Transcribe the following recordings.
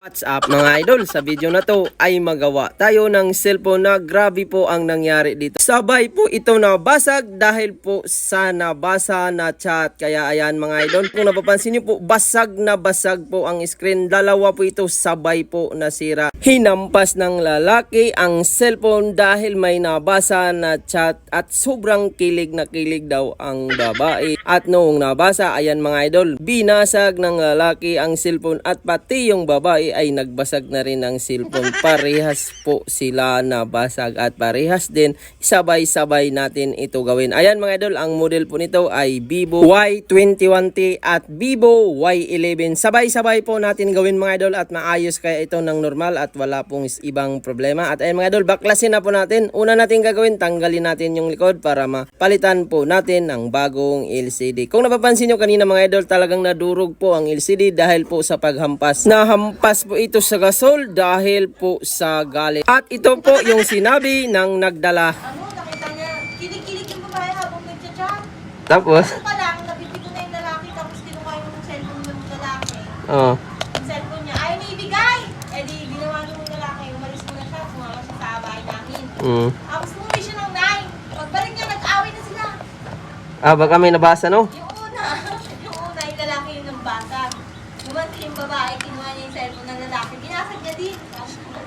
What's up mga idol? Sa video na to ay magawa tayo ng cellphone na grabe po ang nangyari dito. Sabay po ito nabasag dahil po sa nabasa na chat. Kaya ayan mga idol, kung napapansin niyo po, basag na basag po ang screen. Dalawa po ito sabay po nasira. Hinampas ng lalaki ang cellphone dahil may nabasa na chat at sobrang kilig na kilig daw ang babae. At noong nabasa, ayan mga idol, binasag ng lalaki ang cellphone at pati yung babae ay nagbasag na rin ang cellphone. Parehas po sila nabasag at parehas din sabay-sabay natin ito gawin. Ayan mga idol, ang model po nito ay Vivo Y21T at Vivo Y11. Sabay-sabay po natin gawin mga idol at maayos kaya ito ng normal at wala pong ibang problema. At ayan mga idol, baklasin na po natin. Una natin gagawin, tanggalin natin yung likod para mapalitan po natin ng bagong LCD. Kung napapansin nyo kanina mga idol, talagang nadurog po ang LCD dahil po sa paghampas. Nahampas po ito sa gasol dahil po sa galit. At ito po yung sinabi ng nagdala. Ano, nakita niya, kilig-kilig yung babae habang nagchat-chat. Tapos, Ano pa lang, nabiti ko na yung lalaki tapos kinuha yung cellphone ng lalaki. oh, Yung cellphone niya, ayaw niya ibigay! Eh di, ginawa niyo yung lalaki, umalis muna siya, sumama siya sa bahay namin. mm. Tapos umuwi siya ng 9. Pagbalik niya, nag-away na sila. Ah, baka may nabasa no? Yung una, yung lalaki yung nambasag. Gumanti yung babae, kinuha niya yung cellphone ng lalaki. Ginasag niya din.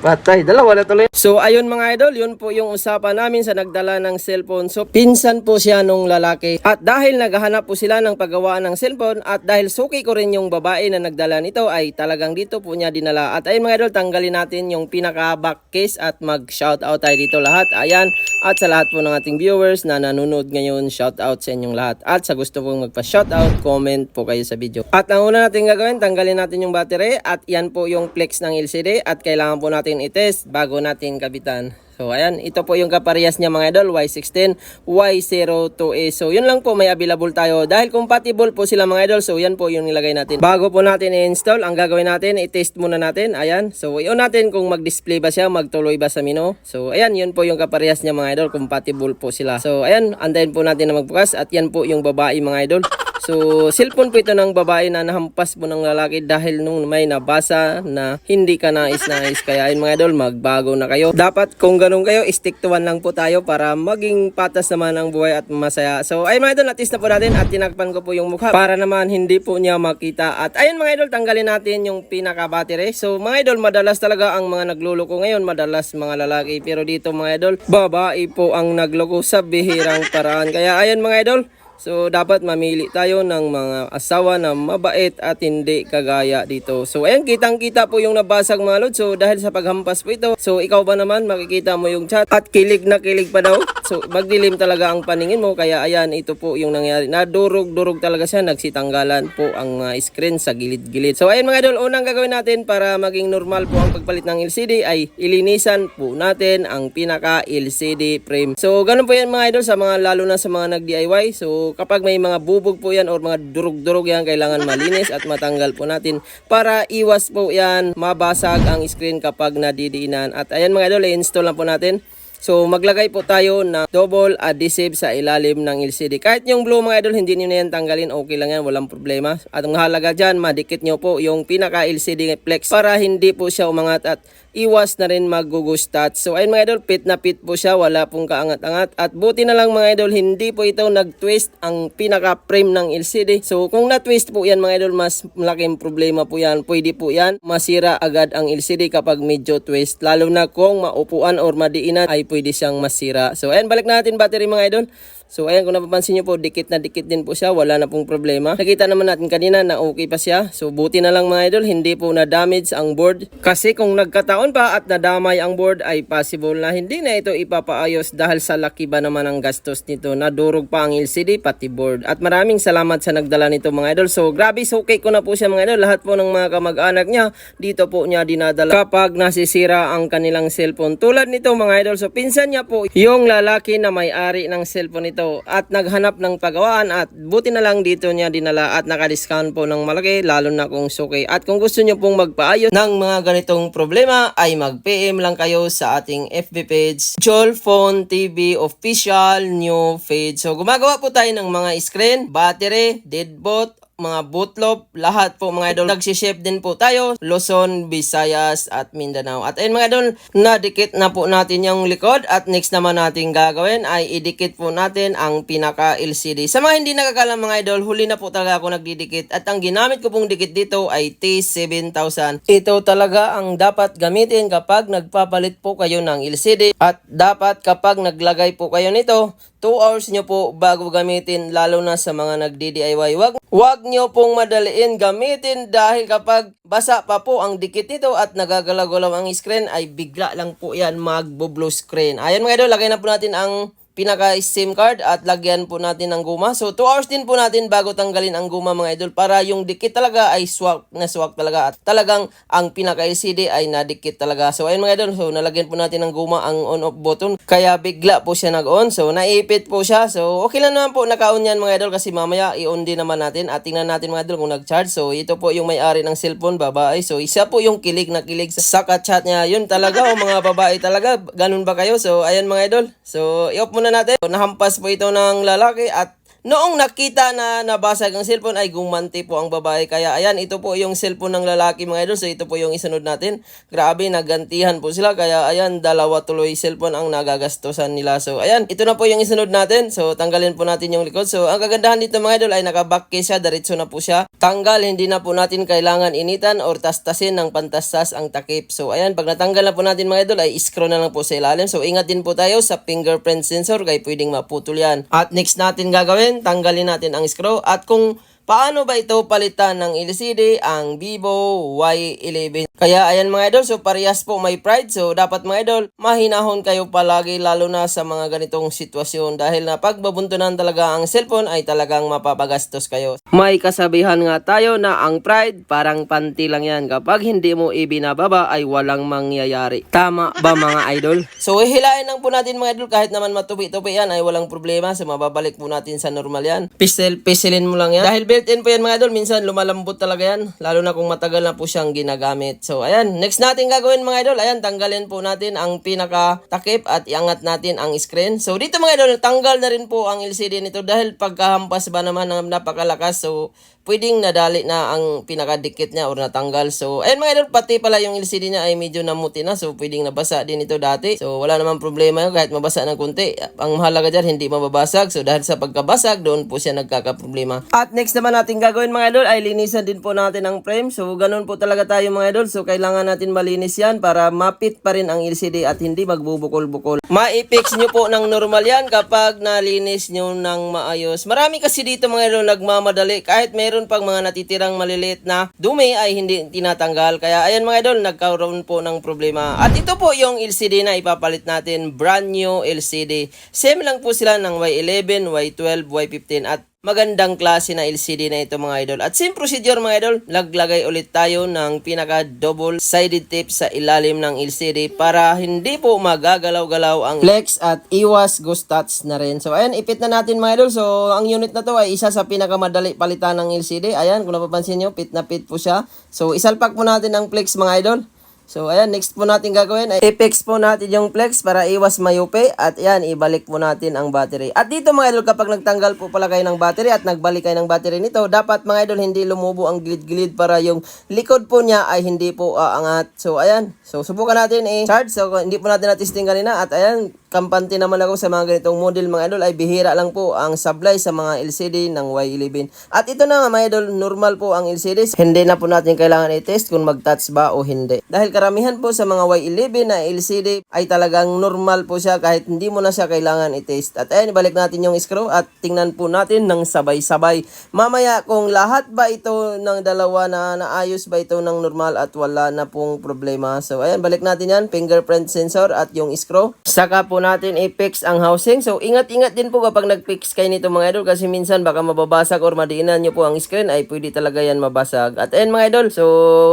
Patay, dalawa na tuloy. So ayun mga idol, yun po yung usapan namin sa nagdala ng cellphone. So pinsan po siya nung lalaki. At dahil naghahanap po sila ng paggawaan ng cellphone at dahil suki ko rin yung babae na nagdala nito ay talagang dito po niya dinala. At ayun mga idol, tanggalin natin yung pinaka back case at mag shoutout tayo dito lahat. Ayan, at sa lahat po ng ating viewers na nanonood ngayon, shoutout sa inyong lahat. At sa gusto pong magpa-shoutout, comment po kayo sa video. At ang una natin gagawin, tanggalin natin yung battery at yan po yung flex ng LCD at kailangan po natin i-test bago natin kabitan. So ayan, ito po yung kaparehas niya mga idol, Y16, Y02A. So yun lang po may available tayo. Dahil compatible po sila mga idol, so yan po yung nilagay natin. Bago po natin i-install, ang gagawin natin, i-test muna natin. Ayan, so yun natin kung mag-display ba siya, magtuloy ba sa menu. So ayan, yun po yung kaparehas niya mga idol, compatible po sila. So ayan, antayin po natin na magbukas at yan po yung babae mga idol. So, cellphone po ito ng babae na nahampas po ng lalaki dahil nung may nabasa na hindi ka nais-nais. Kaya yun mga idol, magbago na kayo. Dapat kung ganun kayo, stick to one lang po tayo para maging patas naman ang buhay at masaya. So, ayun mga idol, natis na po natin at tinakpan ko po yung mukha para naman hindi po niya makita. At ayun mga idol, tanggalin natin yung pinaka-battery. So, mga idol, madalas talaga ang mga nagluloko ngayon, madalas mga lalaki. Pero dito mga idol, babae po ang nagloko sa bihirang paraan. Kaya ayun mga idol, So, dapat mamili tayo ng mga asawa na mabait at hindi kagaya dito. So, ayan, kitang-kita po yung nabasag mga lod. So, dahil sa paghampas po ito. So, ikaw ba naman, makikita mo yung chat at kilig na kilig pa daw. So, magdilim talaga ang paningin mo. Kaya, ayan, ito po yung nangyari. Nadurog-durog talaga siya. Nagsitanggalan po ang uh, screen sa gilid-gilid. So, ayan mga idol, unang gagawin natin para maging normal po ang pagpalit ng LCD ay ilinisan po natin ang pinaka LCD frame. So, ganun po yan mga idol sa mga lalo na sa mga nag-DIY. So, kapag may mga bubog po yan or mga durog-durog yan, kailangan malinis at matanggal po natin para iwas po yan mabasag ang screen kapag nadidiinan. At ayan mga idol, i-install na po natin. So maglagay po tayo ng double adhesive sa ilalim ng LCD. Kahit yung blue mga idol, hindi niyo na yan tanggalin, okay lang yan, walang problema. At ang halaga dyan, madikit nyo po yung pinaka LCD flex para hindi po siya umangat at iwas na rin magugustat. So ayun mga idol, pit na pit po siya, wala pong kaangat-angat. At buti na lang mga idol, hindi po ito nag-twist ang pinaka frame ng LCD. So kung na-twist po yan mga idol, mas malaking problema po yan. Pwede po yan, masira agad ang LCD kapag medyo twist. Lalo na kung maupuan or madiinan ay pwede siyang masira. So ayan, balik natin battery mga idol. So ayan kung napapansin nyo po, dikit na dikit din po siya, wala na pong problema. Nakita naman natin kanina na okay pa siya. So buti na lang mga idol, hindi po na damage ang board. Kasi kung nagkataon pa at nadamay ang board ay possible na hindi na ito ipapaayos dahil sa laki ba naman ang gastos nito. Nadurog pa ang LCD pati board. At maraming salamat sa nagdala nito mga idol. So grabe, okay ko na po siya mga idol. Lahat po ng mga kamag-anak niya, dito po niya dinadala kapag nasisira ang kanilang cellphone. Tulad nito mga idol, so pinsan niya po yung lalaki na may-ari ng cellphone nito at naghanap ng pagawaan at buti na lang dito niya dinala at naka-discount po ng malaki lalo na kung suki. At kung gusto niyo pong magpaayos ng mga ganitong problema ay mag-PM lang kayo sa ating FB page Jolphone TV Official New Page. So gumagawa po tayo ng mga screen, battery, deadbolt, mga bootlop, lahat po mga idol. Nagsiship din po tayo, Luzon, Visayas, at Mindanao. At ayun mga idol, nadikit na po natin yung likod at next naman natin gagawin ay idikit po natin ang pinaka LCD. Sa mga hindi nakakalam mga idol, huli na po talaga ako nagdidikit at ang ginamit ko pong dikit dito ay T7000. Ito talaga ang dapat gamitin kapag nagpapalit po kayo ng LCD at dapat kapag naglagay po kayo nito, 2 hours nyo po bago gamitin lalo na sa mga nagdi-DIY. Wag, wag nyo pong madaliin gamitin dahil kapag basa pa po ang dikit nito at nagagalaw-galaw ang screen ay bigla lang po yan magbo-blue screen. Ayan mga idol, lagay na po natin ang pinaka SIM card at lagyan po natin ng guma. So 2 hours din po natin bago tanggalin ang guma mga idol para yung dikit talaga ay swak na swak talaga at talagang ang pinaka LCD ay nadikit talaga. So ayun mga idol, so nalagyan po natin ng guma ang on off button kaya bigla po siya nag-on. So naipit po siya. So okay lang naman po naka-on yan mga idol kasi mamaya i-on din naman natin at tingnan natin mga idol kung nag-charge. So ito po yung may-ari ng cellphone babae. So isa po yung kilig na kilig sa, sa chat niya. Yun talaga o mga babae talaga. Ganun ba kayo? So ayan mga idol. So i-off muna natin. Nahampas po ito ng lalaki at Noong nakita na nabasag ang cellphone ay gumanti po ang babae. Kaya ayan, ito po yung cellphone ng lalaki mga idol. So ito po yung isunod natin. Grabe, nagantihan po sila. Kaya ayan, dalawa tuloy cellphone ang nagagastosan nila. So ayan, ito na po yung isunod natin. So tanggalin po natin yung likod. So ang kagandahan dito mga idol ay nakaback case siya. Diretso na po siya. Tanggal, hindi na po natin kailangan initan or tastasin ng pantastas ang takip. So ayan, pag natanggal na po natin mga idol ay screw na lang po sa ilalim. So ingat din po tayo sa fingerprint sensor kaya pwedeng maputol yan. At next natin gagawin, tanggalin natin ang screw. At kung paano ba ito palitan ng LCD, ang Vivo Y11. Kaya ayan mga idol, so parehas po may pride. So dapat mga idol, mahinahon kayo palagi lalo na sa mga ganitong sitwasyon. Dahil na pag babuntunan talaga ang cellphone ay talagang mapapagastos kayo. May kasabihan nga tayo na ang pride parang panty lang yan. Kapag hindi mo ibinababa ay walang mangyayari. Tama ba mga idol? So hihilain lang po natin mga idol kahit naman matubi-tubi yan ay walang problema. So mababalik po natin sa normal yan. Pisel, pisilin mo lang yan. Dahil built-in po yan mga idol, minsan lumalambot talaga yan. Lalo na kung matagal na po siyang ginagamit. So ayan, next natin gagawin mga idol, ayan, tanggalin po natin ang pinaka takip at iangat natin ang screen. So dito mga idol, tanggal na rin po ang LCD nito dahil pagkahampas ba naman ng napakalakas. So pwedeng nadali na ang pinakadikit niya or natanggal. So, ayun mga idol, pati pala yung LCD niya ay medyo namuti na. So, pwedeng nabasa din ito dati. So, wala namang problema yun kahit mabasa ng kunti. Ang mahalaga dyan, hindi mababasag. So, dahil sa pagkabasag, doon po siya nagkakaproblema. At next naman natin gagawin mga idol, ay linisan din po natin ang frame. So, ganun po talaga tayo mga idol. So, kailangan natin malinis yan para mapit pa rin ang LCD at hindi magbubukol-bukol. Ma-fix nyo po ng normal yan kapag nalinis nyo ng maayos. Marami kasi dito mga idol nagmamadali kahit meron pang mga natitirang maliliit na dumi ay hindi tinatanggal. Kaya ayan mga idol, nagkaroon po ng problema. At ito po yung LCD na ipapalit natin, brand new LCD. Same lang po sila ng Y11, Y12, Y15 at magandang klase na LCD na ito mga idol. At same procedure mga idol, laglagay ulit tayo ng pinaka double sided tape sa ilalim ng LCD para hindi po magagalaw-galaw ang flex at iwas ghost touch na rin. So ayan, ipit na natin mga idol. So ang unit na to ay isa sa pinakamadali palitan ng LCD. Ayan, kung napapansin nyo, pit na pit po siya. So isalpak po natin ang flex mga idol. So, ayan, next po natin gagawin ay i-fix po natin yung flex para iwas mayupi at yan, ibalik po natin ang battery. At dito mga idol, kapag nagtanggal po pala kayo ng battery at nagbalik kayo ng battery nito, dapat mga idol, hindi lumubo ang gilid-gilid para yung likod po niya ay hindi po aangat. So, ayan. So, subukan natin i-charge. So, hindi po natin na-testing kanina at ayan, kampante naman ako sa mga ganitong model mga idol ay bihira lang po ang supply sa mga LCD ng Y11. At ito na mga idol, normal po ang LCD. Hindi na po natin kailangan i-test kung mag-touch ba o hindi. Dahil karamihan po sa mga Y11 na LCD ay talagang normal po siya kahit hindi mo na siya kailangan i-test. At ayan, ibalik natin yung screw at tingnan po natin ng sabay-sabay. Mamaya kung lahat ba ito ng dalawa na naayos ba ito ng normal at wala na pong problema. So ayan, balik natin yan, fingerprint sensor at yung screw. Saka po natin i-fix ang housing. So ingat-ingat din po kapag nag-fix kayo nito mga idol kasi minsan baka mababasag or madiinan nyo po ang screen ay pwede talaga yan mabasag. At ayan mga idol, so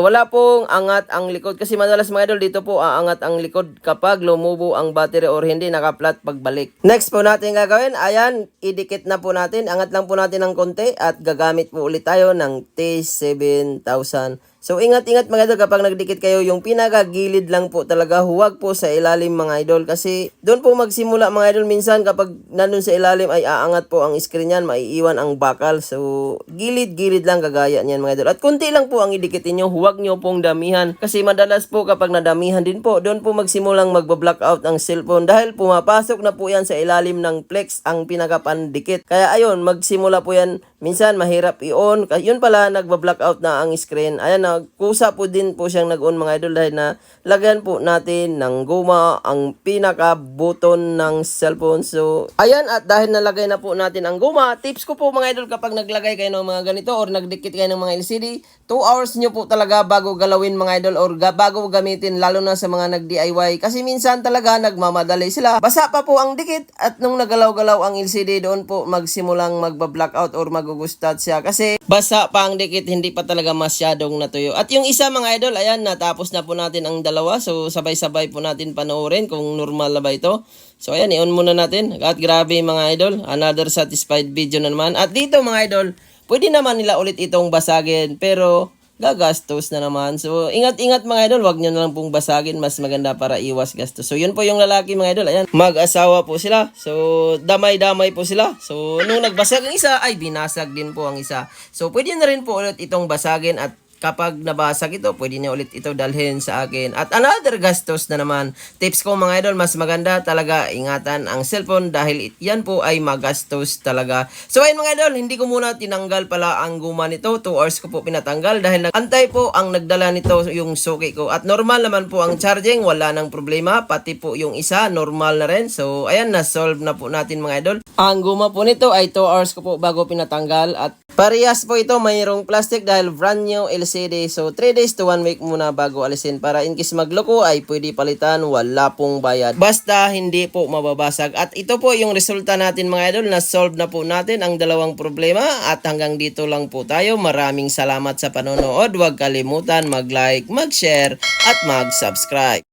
wala pong angat ang likod kasi madalas mga idol dito po aangat ang likod kapag lumubo ang battery or hindi nakaplat pagbalik. Next po natin gagawin, ayan, idikit na po natin. Angat lang po natin ng konti at gagamit po ulit tayo ng T7000. So ingat-ingat mga idol kapag nagdikit kayo, yung pinakagilid lang po talaga, huwag po sa ilalim mga idol kasi doon po magsimula mga idol minsan kapag nandun sa ilalim ay aangat po ang screen niyan, maiiwan ang bakal. So gilid-gilid lang kagaya niyan mga idol. At kunti lang po ang idikitin nyo, huwag nyo pong damihan kasi madalas po kapag nadamihan din po, doon po magsimulang magba-blackout ang cellphone dahil pumapasok na po yan sa ilalim ng flex ang pinakapandikit. Kaya ayun, magsimula po yan minsan mahirap i-on. Yun pala, nagba-blackout na ang screen. Ayan, nagkusa po din po siyang nag-on mga idol dahil na lagyan po natin ng guma ang pinaka-button ng cellphone. So, ayan, at dahil nalagay na po natin ang guma, tips ko po mga idol kapag naglagay kayo ng mga ganito or nagdikit kayo ng mga LCD, 2 hours nyo po talaga bago galawin mga idol or bago gamitin lalo na sa mga nag-DIY. Kasi minsan talaga nagmamadali sila. Basa pa po ang dikit at nung nagalaw-galaw ang LCD doon po magsimulang magba-blackout or magugustat siya. Kasi basa pa ang dikit, hindi pa talaga masyadong natuyo. At yung isa mga idol, ayan, natapos na po natin ang dalawa. So sabay-sabay po natin panoorin kung normal na ba ito. So ayan, i-on muna natin. At grabe mga idol, another satisfied video na naman. At dito mga idol, pwede naman nila ulit itong basagin. Pero gagastos na naman. So, ingat-ingat mga idol, wag nyo na lang pong basagin. Mas maganda para iwas gastos. So, yun po yung lalaki mga idol. Ayan, mag-asawa po sila. So, damay-damay po sila. So, nung nagbasag ang isa, ay binasag din po ang isa. So, pwede na rin po ulit itong basagin at kapag nabasag ito, pwede niya ulit ito dalhin sa akin. At another gastos na naman. Tips ko mga idol, mas maganda talaga ingatan ang cellphone dahil yan po ay magastos talaga. So ayun mga idol, hindi ko muna tinanggal pala ang guma nito. 2 hours ko po pinatanggal dahil antay po ang nagdala nito yung suki ko. At normal naman po ang charging, wala nang problema. Pati po yung isa, normal na rin. So ayan, na-solve na po natin mga idol. Ang guma po nito ay 2 hours ko po bago pinatanggal at Parehas po ito, mayroong plastic dahil brand new LCD. So, 3 days to 1 week muna bago alisin. Para in case magloko ay pwede palitan, wala pong bayad. Basta hindi po mababasag. At ito po yung resulta natin mga idol, na solve na po natin ang dalawang problema. At hanggang dito lang po tayo. Maraming salamat sa panonood. Huwag kalimutan mag-like, mag-share, at mag-subscribe.